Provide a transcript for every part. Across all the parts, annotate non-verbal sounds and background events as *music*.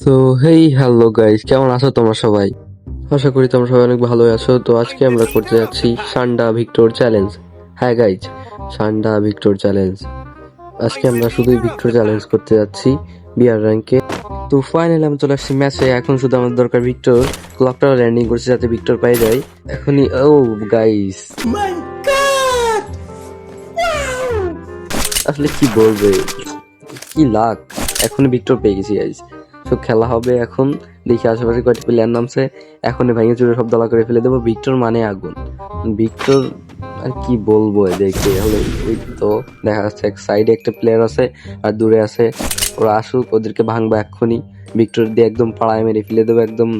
তো hey hello guys কেমন আছো তোমরা সবাই? আশা করি তোমরা সবাই অনেক ভালো আছো। তো আজকে আমরা করতে যাচ্ছি সান্ডা ভিক্টর চ্যালেঞ্জ। হ্যাঁ গাইজ সান্ডা ভিক্টর চ্যালেঞ্জ। আজকে আমরা শুধুই ভিক্টর চ্যালেঞ্জ করতে যাচ্ছি বিআর র্যাঙ্কে তো ফাইনালি আমি চলে আসছি ম্যাচে এখন শুধু আমাদের দরকার ভিক্টর। ক্লকটা ল্যান্ডিং করছে যাতে ভিক্টর পাই যায়। এখনই ও গাইস আসলে কি বলবে? কি লাক এখন ভিক্টর পেয়ে গেছি গাইজ তো খেলা হবে এখন। দেখি আশেপাশে কয়টি প্লেয়ার নামছে। এখনই ভেঙে চুরে সব দলা করে ফেলে দেবো। ভিক্টর মানে আগুন। ভিক্টর আর কি বলব দেখে হলে ওই তো দেখা যাচ্ছে এক সাইডে একটা প্লেয়ার আছে, আর দূরে আছে। ওরা আসুক, ওদেরকে ভাঙবো এক্ষুনি। ভিক্টর দিয়ে একদম পাড়ায় মেরে ফেলে দেবো একদম।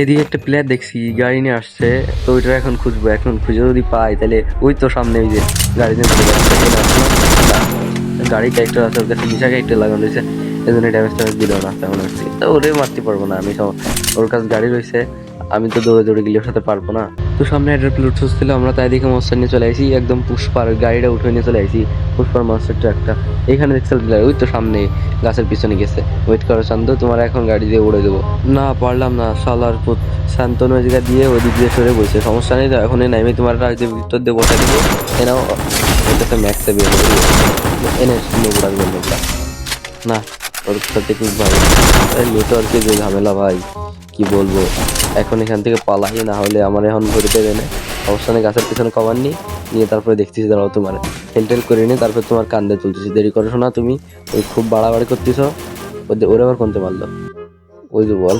এদিকে একটা প্লেয়ার দেখছি, গাড়ি নিয়ে আসছে। তো ওইটা এখন খুঁজবো। এখন খুঁজে যদি পাই, তাহলে ওই তো সামনে ওই যে গাড়ি নিয়ে। গাড়ি ক্যারেক্টার আছে কাছে নিশা ক্যারেক্টার লাগানো রয়েছে। এই জন্য ড্যামেজ ট্যামেজ দিল না, তেমন হচ্ছে তো ওরে মারতে পারব না, আমি সব- ওর কাছে গাড়ি রয়েছে, আমি তো দৌড়ে দৌড়ে ওর সাথে পারব না। তো সামনে একটা প্লুট ছিল, আমরা তাই দেখে মনস্টার নিয়ে চলে আসি একদম পুষ্পার গাড়িটা উঠে নিয়ে চলে আসি পুষ্পার মনস্টার ট্রাকটা এখানে দেখছিল ওই তো সামনে গাছের পিছনে গেছে। ওয়েট করো শান্ত, তোমার এখন গাড়ি দিয়ে উড়ে দেবো। না, পারলাম না সালার পুত। শান্তনু ওই জায়গা দিয়ে, ওই দিক দিয়ে সরে বসে সমস্যা নেই তো এখন নামে। তোমার রাজ্যে ভিতর দিয়ে বসে দেবো এনাও এটাতে ম্যাক্সে বের। এনে নোংরা নোংরা না সাথে খুব ভালো নেটওয়ার্কে যে ঝামেলা ভাই, কি বলব? এখন এখান থেকে পালাই, না হলে আমার এখন ভরে দেবে না। অবস্থানে নেই গাছের পিছনে কভার নি নিয়ে তারপরে দেখতেছি, দাঁড়াও তোমার। হেলটেল করে নিয়ে তারপর তোমার কান্দে তুলতেছি। দেরি করো না তুমি ওই খুব বাড়াবাড়ি করতেছ, ওদের ওরা আবার কোনতে পারল? ওই যে বল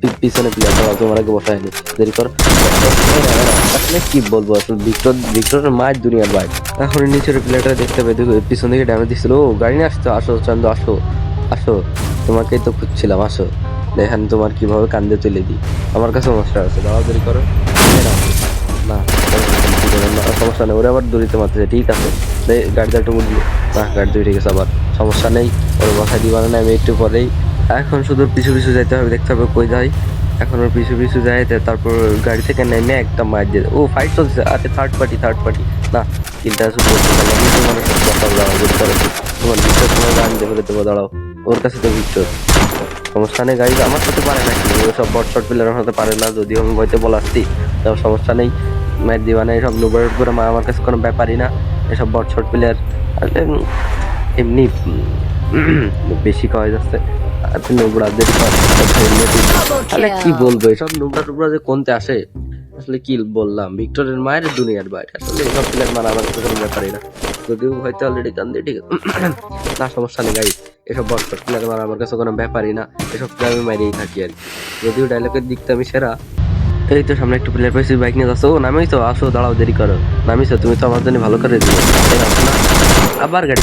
পি- পিছনে প্লেয়ার দাঁড়াও তোমার আগে বসায় নি দেরি করো। আসলে কি বলব আসলে ভিক্টর ভিক্টরের মায়ের দুনিয়ার বাইক এখন নিচের প্লেয়ারটা দেখতে পেয়ে দেখো পিছন দিকে ড্যামেজ দিচ্ছিল ও গাড়ি নিয়ে আসতো আসো চন্দ্র আসো আসো। তোমাকেই তো খুঁজছিলাম আসো। দেখেন তোমার কীভাবে কান্দে তুলে দিই। আমার কাছে মাস্টার আছে দাঁড়াও দেরি করো। না সমস্যা নেই ওরা আবার দূরিতে মারতেছে ঠিক আছে। দে, গাড়িতে একটু উঠবি না। গাড়িতে উঠে গেছে আবার। সমস্যা নেই ওর বসায় দিবা না আমি একটু পরেই এখন শুধু পিছু পিছু যাইতে হবে, দেখতে হবে কই যাই এখন ওর পিছু পিছু যাইতে তারপর গাড়ি থেকে নেমে একটা মার দিয়ে ও ফাইট চলছে আচ্ছা থার্ড পার্টি থার্ড পার্টি না, তিনটা শুধু আমি তোমার সাথে কথা দাঁড়াও যদি করো তোমার ভিক্টর তোমার গান ফেলে দেবো, দাঁড়াও। ওর কাছে তো ভিক্টর সমস্যা নেই গাড়ি আমার সাথে পারে না কি সব বট শট প্লেয়ার আমার সাথে পারে না, যদিও আমি ভয়তে বলে আসছি তাও সমস্যা নেই ম্যাচ দিবা না এসব নোবার করে মা আমার কাছে কোনো ব্যাপারই না। এসব বট শট প্লেয়ার আসলে এমনি বেশি কয় যাচ্ছে। আপনি নোবরাদের তাহলে কি বলব এসব নোবরা টোবরা যে কোনতে আসে? আসলে কি বললাম ভিক্টোরিয়ার মায়ের দুনিয়ার বাইরে। আসলে এসব প্লেয়ার মারা আমার কোনো ব্যাপারই না। যদিও হয়তো অলরেডি কান্দে ঠিক আছে। *clears throat* না সমস্যা নেই গাই এসব বট প্লেয়ার মারা আমার কাছে কোনো ব্যাপারই না। এসব প্লেয়ার আমি মারিয়েই থাকি আর কি। যদিও ডায়লগের দিকটা আমি সেরা। এই তো সামনে একটু প্লেয়ার পাইছি বাইক নিয়ে যাচ্ছ। ও নামেই তো আসো দাঁড়াও দেরি করো। নামিছো তুমি তো আমার জন্য ভালো করে দিও আবার গাড়ি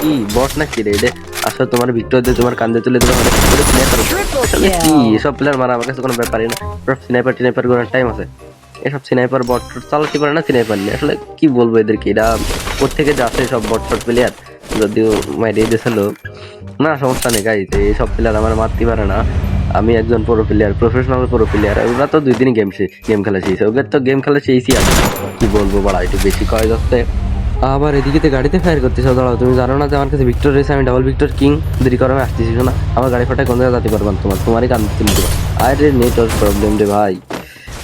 কি বট না কি রে এটা আসো তোমার ভিক্টর দিয়ে তোমার কান্দে তুলে দেবো অনেক করে কি এসব প্লেয়ার মারা আমার কাছে কোনো ব্যাপারই না। স্নাইপার টিনাইপার করার টাইম আছে। এসব স্নাইপার বট চালাতে পারে না স্নাইপার নিয়ে। আসলে কি বলব এদেরকে এরা কোথেকে যে আসে সব বট শট প্লেয়ার যদিও মাইরে দিয়েছিল না সমস্যা নেই গাড়ি এইসব প্লেয়ার আমার মারতে পারে না। আমি একজন pro player professional pro player ওরা তো দুই দিনই গেম গেম খেলা শিখছে। ওদের তো গেম খেলা শিখছি আমি। কি বলব বাড়া একটু বেশি কয় যাচ্ছে আবার এদিকে তো গাড়িতে ফায়ার করতেছ দাঁড়াও, তুমি জানো না যে আমার কাছে ভিক্টর রয়েছে, আমি ডাবল ভিক্টর কিং দেরি করে, আমি আসতেছি না। আমার গাড়ি ফাটায় কোন জায়গায় যেতে পারবেন তোমার, তোমারই কান তুলে দেবো আরে নেটওয়ার্ক প্রবলেম রে ভাই,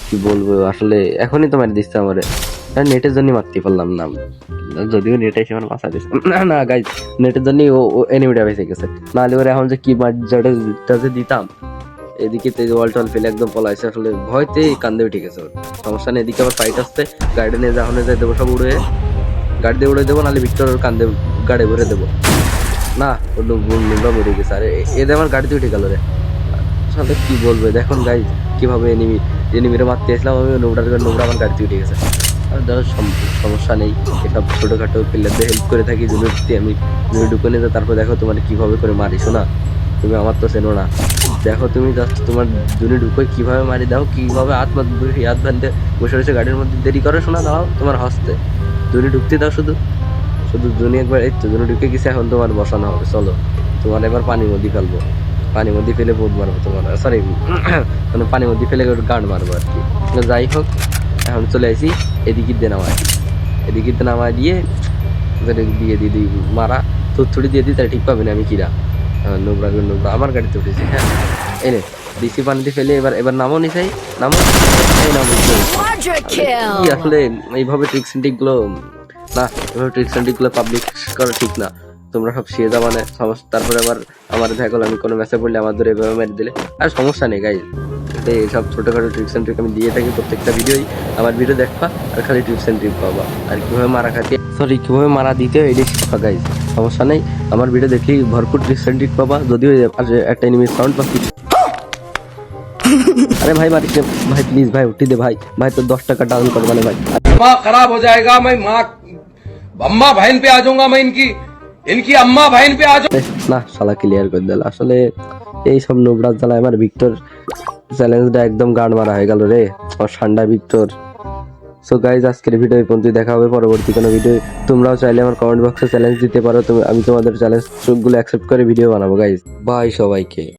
কি বলব, আসলে এখনই তো মারি দিচ্ছে আমারে। নেটের জন্যই মারতে পারলাম না। যদিও নেটে এসে আমার মাথা দিচ্ছে না না গাই নেটের জন্যই ও এনিমিটা বেঁচে গেছে। নাহলে ওরা এখন যে কি মার্জাটা যে দিতাম, এদিকে তো ওয়াল টল ফেলে একদম পলাইছে, আসলে ভয়তেই কান্দে গেছে ওর। সমস্যা নেই, এদিকে আবার ফাইট আসছে গাড়ি নিয়ে যখন যাই, দেবো সব উড়ে। গাড়ি দিয়ে উড়ে দেবো, নাহলে ভিক্টর ওর কান্দে গাড়ি ভরে দেবো। না, ওর নোংরা মরে গেছে। আরে এদের আমার গাড়িতে উঠে গেল রে। আসলে কি বলব? দেখুন গাই কীভাবে এনিমি এনিমিরে মারতে এসলাম, আমি নোংরা নোংরা আমার গাড়িতে উঠে গেছে। আর ধরো সমস্যা নেই। এসব ছোটোখাটো প্লেয়ারদের হেল্প করে থাকি জুনুটি আমি জুনু ঢুকে নিয়ে তারপর দেখো তোমার কীভাবে করে মারিস না তুমি আমার তো চেনো না। দেখো তুমি জাস্ট তোমার জুনি ঢুকে, কীভাবে মারি দাও কীভাবে হাত মাত হাত বাঁধতে বসে বসে গাড়ির মধ্যে দেরি করো, শোনা দাও তোমার হস্তে। জুনি ঢুকতে দাও শুধু। শুধু জুনি একবার, এই তো জুনি ঢুকে গেছে, এখন তোমার বসানো হবে, চলো। তোমার এবার পানির মধ্যে ফেলব। পানির মধ্যে ফেলে বোধ মারবো তোমার। সরি *clears throat* মানে পানির মধ্যে ফেলে গান মারবো আর কি। যাই হোক, এখন চলে আসি এদিকে দিয়ে নামাই। এদিকে দিয়ে নামাই দিয়ে দিয়ে দিই মারা। থুড়ি দিয়ে দিই, তাহলে ঠিক পাবে না আমি কিরা। গো নোবরা আমার গাড়িতে উঠেছি হ্যাঁ। রে দিছি পানিতে ফেলে এবার এবার নামো নিচাই নামো। এই নামো কি আসলে এইভাবে ট্রিক্স এন্ডগুলো না এভাবে ট্রিক্স এন্ডগুলো পাবলিক করা ঠিক না। তোমরা সব শিয়ে যাবা মানে সমস্যা তারপরে আবার আমার দেখা গেলো আমি কোনো মেসেজ পড়লে আমার ধরে এভাবে মেরে দিলে। আর সমস্যা নেই গাইজ এইসব ছোটখাটো ট্রিক্স এন্ড ট্রিক আমি দিয়ে থাকি প্রত্যেকটা ভিডিওই আমার ভিডিও দেখবা আর খালি ট্রিক্স এন্ড ট্রিক পাবা। আর কীভাবে মারা খাতে সরি কীভাবে মারা দিতে হয় এটাই শিখবা গাইজ সমস্যা নেই। আমার ভিডিও দেখলেই ভরপুর ট্রিক্স এন্ড ট্রিক পাবা। যদিও একটা এনিমি সাউন্ড বা কিছু আরে ভাই মারিস নে। ভাই প্লিজ ভাই উঠি দে ভাই ভাই তো দশ টাকা ডাউন কর মানে ভাই दिमाग खराब हो जाएगा मैं माँ अम्मा बहन पे आ जाऊंगा मैं इनकी इनकी अम्मा बहन पे आ जाऊंगा এহ, না শালা ক্লিয়ার করে দিল আসলে এই সব নোবরাজ জ্বালায় আমার ভিক্টর চ্যালেঞ্জটা একদম গান মারা হয়ে গেল রে আমার ঠান্ডা ভিক্টর সো গাইজ আজকের ভিডিও এই পর্যন্ত দেখা হবে পরবর্তী কোনো ভিডিও তোমরাও চাইলে আমার কমেন্ট বক্সে চ্যালেঞ্জ দিতে পারো তুমি আমি তোমাদের চ্যালেঞ্জ গুলো অ্যাকসেপ্ট করে ভিডিও বানাবো গাইজ বাই সবাইকে